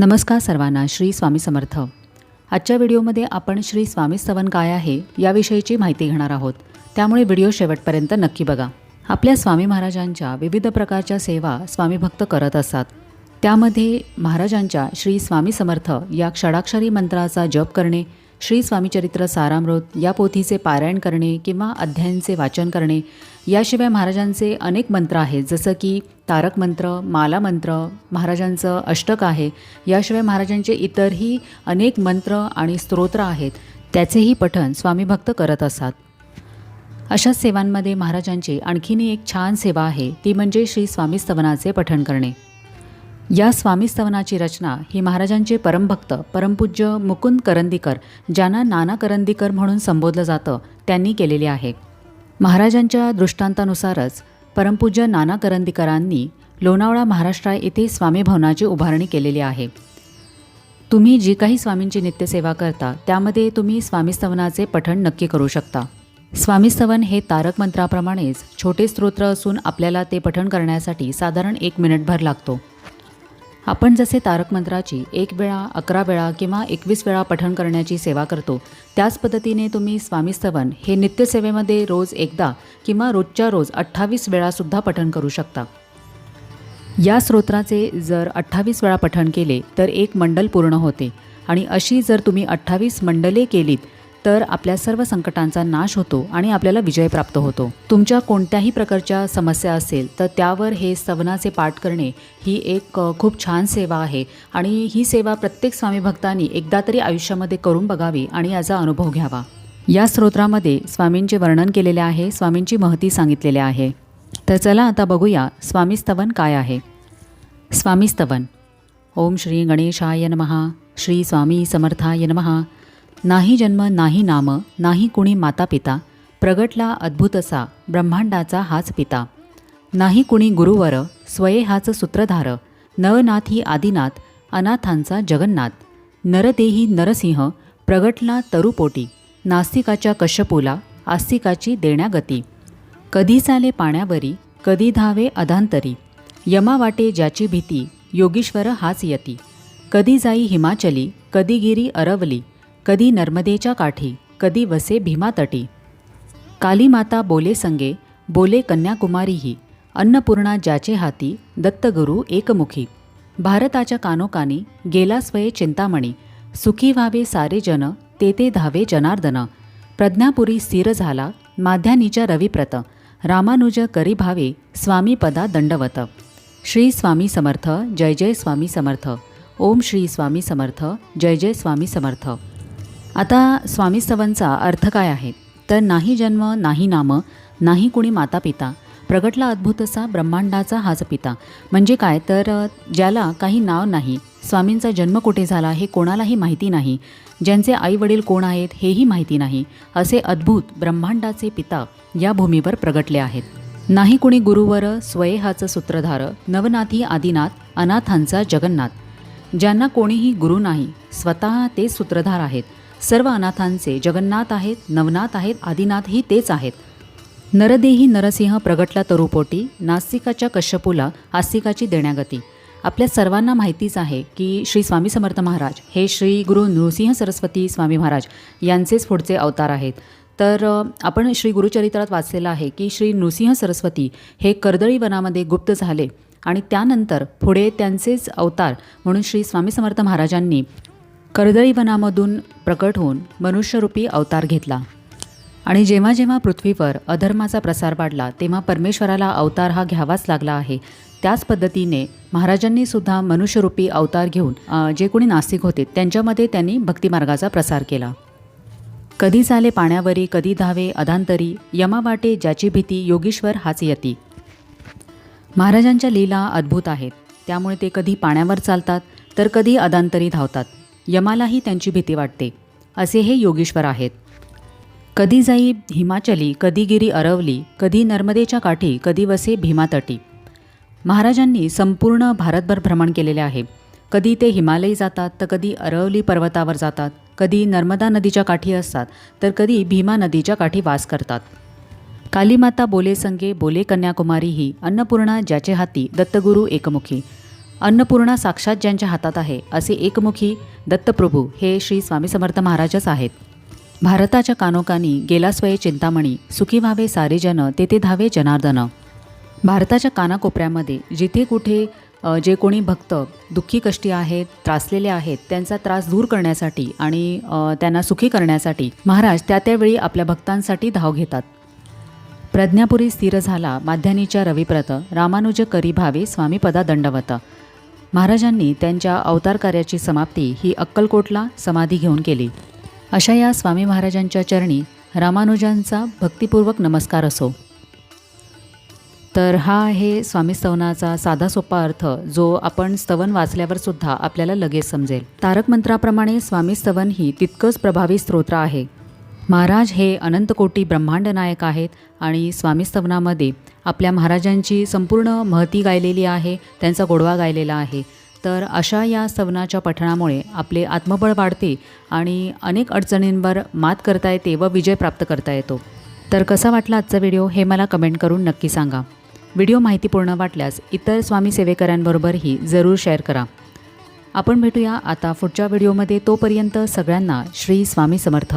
नमस्कार सर्वांना श्री स्वामी समर्थ. आजच्या व्हिडिओमध्ये आपण श्री स्वामी स्तवन काय आहे याविषयीची माहिती घेणार आहोत. त्यामुळे व्हिडिओ शेवटपर्यंत नक्की बघा. आपल्या स्वामी महाराजांच्या विविध प्रकारच्या सेवा स्वामी भक्त करत असतात. त्यामध्ये महाराजांच्या श्री स्वामी समर्थ या षडाक्षरी मंत्राचा जप करणे श्री स्वामीचरित्र सारामृत या पोथीचे पारायण करणे किंवा अध्यायांचे वाचन करणे याशिवाय महाराजांचे अनेक मंत्र आहेत जसं की तारक मंत्र माला मंत्र महाराजांचं अष्टक आहे. याशिवाय महाराजांचे इतरही अनेक मंत्र आणि स्तोत्र आहेत. त्याचेही पठण स्वामी भक्त करत असतात. अशाच सेवांमध्ये महाराजांची आणखीनही एक छान सेवा आहे ती म्हणजे श्री स्वामी स्तवनाचे पठण करणे. या स्वामी स्तवनाची रचना ही महाराजांचे परमभक्त परमपूज्य मुकुंद करंदीकर ज्यांना नाना करंदीकर म्हणून संबोधलं जातं त्यांनी केलेली आहे. महाराजांच्या दृष्टांतानुसारच परमपूज्य नाना करंदीकरांनी लोणावळा महाराष्ट्र येथे स्वामी भवनाची उभारणी केलेली आहे. तुम्ही जी काही स्वामींची नित्यसेवा करता त्यामध्ये तुम्ही स्वामीस्तवनाचे पठण नक्की करू शकता. स्वामीस्तवन हे तारक मंत्राप्रमाणेच छोटे स्तोत्र असून आपल्याला ते पठण करण्यासाठी साधारण एक मिनिटभर लागतो. आपण जसे तारक मंत्राची एक वेळा अकरा वेळा किंवा एकवीस वेळा पठण करण्याची सेवा करतो त्याच पद्धतीने तुम्ही स्वामी स्तवन हे नित्यसेवेमध्ये रोज एकदा किंवा रोजच्या रोज अठ्ठावीस वेळासुद्धा पठण करू शकता. या स्तोत्राचे जर अठ्ठावीस वेळा पठण केले तर एक मंडल पूर्ण होते. आणि अशी जर तुम्ही अठ्ठावीस मंडले केलीत तर आपल्या सर्व संकटांचा नाश होतो आणि आपल्याला विजय प्राप्त होतो. तुमच्या कोणत्याही प्रकारच्या समस्या असेल तर त्यावर हे सवनाचे पाठ करणे ही एक खूप छान सेवा आहे. आणि ही सेवा प्रत्येक स्वामी भक्तांनी एकदा तरी आयुष्यामध्ये करून बघावी आणि याचा अनुभव घ्यावा. या स्तोत्रामध्ये स्वामींचे वर्णन केलेले आहे स्वामींची महती सांगितलेली आहे. तर चला आता बघूया स्वामीस्तवन काय आहे. स्वामी स्तवन. ओम श्री गणेशाय नमः. श्री स्वामी समर्थाय नमः. नाही जन्म नाही नाम नाही कुणी माता पिता प्रगटला अद्भुत असा ब्रह्मांडाचा हाच पिता. नाही कुणी गुरुवर स्वये हाच सूत्रधार नवनाथी आदिनाथ अनाथांचा जगन्नाथ नरदेही नरसिंह प्रगटला तरुपोटी नास्तिकाच्या कश्यपूला आस्तिकाची देण्यागती. कधी चाले पाण्यावरी कधी धावे अधांतरी यमावाटे ज्याची भीती योगीश्वर हाच यती. कधी जाई हिमाचली कधी गिरी अरवली कधी नर्मदेच्या काठी कधी वसे भीमातटी. काली माता बोले संगे बोले कन्याकुमारीही अन्नपूर्णा ज्याचे हाती दत्तगुरु एकमुखी. भारताच्या कानोकानी गेला स्वये चिंतामणी सुखी व्हावे सारे जन ते ते धावे जनार्दन. प्रज्ञापुरी स्थिर झाला माध्यानीच्या रविप्रत रामानुज करी भावे स्वामी पदा दंडवत. श्री स्वामी समर्थ जय जय स्वामी समर्थ. ओम श्री स्वामी समर्थ जय जय स्वामी समर्थ. आता स्वामीसवनचा अर्थ काय आहे? तर नाही जन्म नाही नाम नाही कुणी माता पिता प्रगटला अद्भुत असा ब्रह्मांडाचा हाच पिता. म्हणजे काय? तर ज्याला काही नाव नाही स्वामींचा जन्म कुठे झाला हे कोणालाही माहिती नाही. ज्यांचे आई वडील कोण आहेत हेही माहिती नाही. असे अद्भुत ब्रह्मांडाचे पिता या भूमीवर प्रगटले आहेत. नाही कुणी गुरुवर स्वयहाचं सूत्रधार नवनाथी आदिनाथ अनाथांचा जगन्नाथ. ज्यांना कोणीही गुरु नाही स्वतः ते सूत्रधार आहेत. सर्व अनाथांचे जगन्नाथ आहेत नवनाथ आहेत आदिनाथही तेच आहेत. नरदेही नरसिंह प्रगटला तरुपोटी नास्तिकाच्या कश्यपूला आस्तिकाची देण्यागती. आपल्या सर्वांना माहितीच आहे की श्री स्वामी समर्थ महाराज हे श्री गुरु नृसिंह सरस्वती स्वामी महाराज यांचेच पुढचे अवतार आहेत. तर आपण श्री गुरुचरित्रात वाचलेलं आहे की श्री नृसिंह सरस्वती हे कर्दळी वनामध्ये गुप्त झाले आणि त्यानंतर पुढे त्यांचेच अवतार म्हणून श्री स्वामी समर्थ महाराजांनी कर्दळी वनामधून प्रकट होऊन मनुष्यरूपी अवतार घेतला. आणि जेव्हा जेव्हा पृथ्वीवर अधर्माचा प्रसार वाढला तेव्हा परमेश्वराला अवतार हा घ्यावाच लागला आहे. त्याच पद्धतीने महाराजांनी सुद्धा मनुष्यरूपी अवतार घेऊन जे कोणी नास्तिक होते त्यांच्यामध्ये त्यांनी भक्तिमार्गाचा प्रसार केला. कधी चाले पाण्यावरी कधी धावे अधांतरी यमा वाटे ज्याची भीती योगीश्वर हाच यती. महाराजांच्या लीला अद्भुत आहेत. त्यामुळे ते कधी पाण्यावर चालतात तर कधी अदांतरी धावतात. यमालाही त्यांची भीती वाटते. असे हे योगेश्वर आहेत. कधी जाई हिमाचली कधी गिरी अरवली कधी नर्मदेच्या काठी कधी वसे भीमातटी. महाराजांनी संपूर्ण भारतभर भ्रमण केलेले आहे. कधी ते हिमालयी जातात तर कधी अरवली पर्वतावर जातात. कधी नर्मदा नदीच्या काठी असतात तर कधी भीमा नदीच्या काठी वास करतात. कालीमाता बोले संगे बोले कन्याकुमारी ही अन्नपूर्णा ज्याचे हाती दत्तगुरू एकमुखी. अन्नपूर्णा साक्षात ज्यांच्या हातात आहे असे एकमुखी दत्तप्रभू हे श्री स्वामी समर्थ महाराजच आहेत. भारताच्या कानोकानी गेला स्वये चिंतामणी सुखी व्हावे सारे जन तेथे धावे जनार्दन. भारताच्या कानाकोपऱ्यामध्ये जिथे कुठे जे कोणी भक्त दुःखी कष्टी आहेत त्रासलेले आहेत त्यांचा त्रास दूर करण्यासाठी आणि त्यांना सुखी करण्यासाठी महाराज त्या त्यावेळी आपल्या भक्तांसाठी धाव घेतात. प्रज्ञापुरी स्थिर झाला माध्यानीच्या रविप्रत रामानुज करी भावे स्वामीपदा दंडवत महाराजांनी त्यांच्या अवतार कार्याची समाप्ती ही अक्कलकोटला समाधी घेऊन केली. अशा या स्वामी महाराजांच्या चरणी रामानुजांचा भक्तिपूर्वक नमस्कार असो. तर हा आहे स्वामी स्तवनाचा साधा सोपा अर्थ जो आपण स्तवन वाचल्यावर सुद्धा आपल्याला लगेच समजेल. तारक मंत्राप्रमाणे स्वामी स्तवन ही तितकंच प्रभावी स्तोत्र आहे. महाराज हे अनंतकोटी ब्रह्मांड नायक आहेत आणि स्वामी स्तवनामध्ये आपल्या महाराजांची संपूर्ण महती गायलेली आहे त्यांचा गोडवा गायलेला आहे. तर अशा या स्तवनाच्या पठणामुळे आपले आत्मबळ वाढते आणि अनेक अडचणींवर मात करता येते व विजय प्राप्त करता येतो. तर कसा वाटला आजचा व्हिडिओ हे मला कमेंट करून नक्की सांगा. व्हिडिओ माहितीपूर्ण वाटल्यास इतर स्वामी सेवेकरांबरोबरही जरूर शेअर करा. आपण भेटूया आता पुढच्या व्हिडिओमध्ये तोपर्यंत सगळ्यांना श्री स्वामी समर्थ.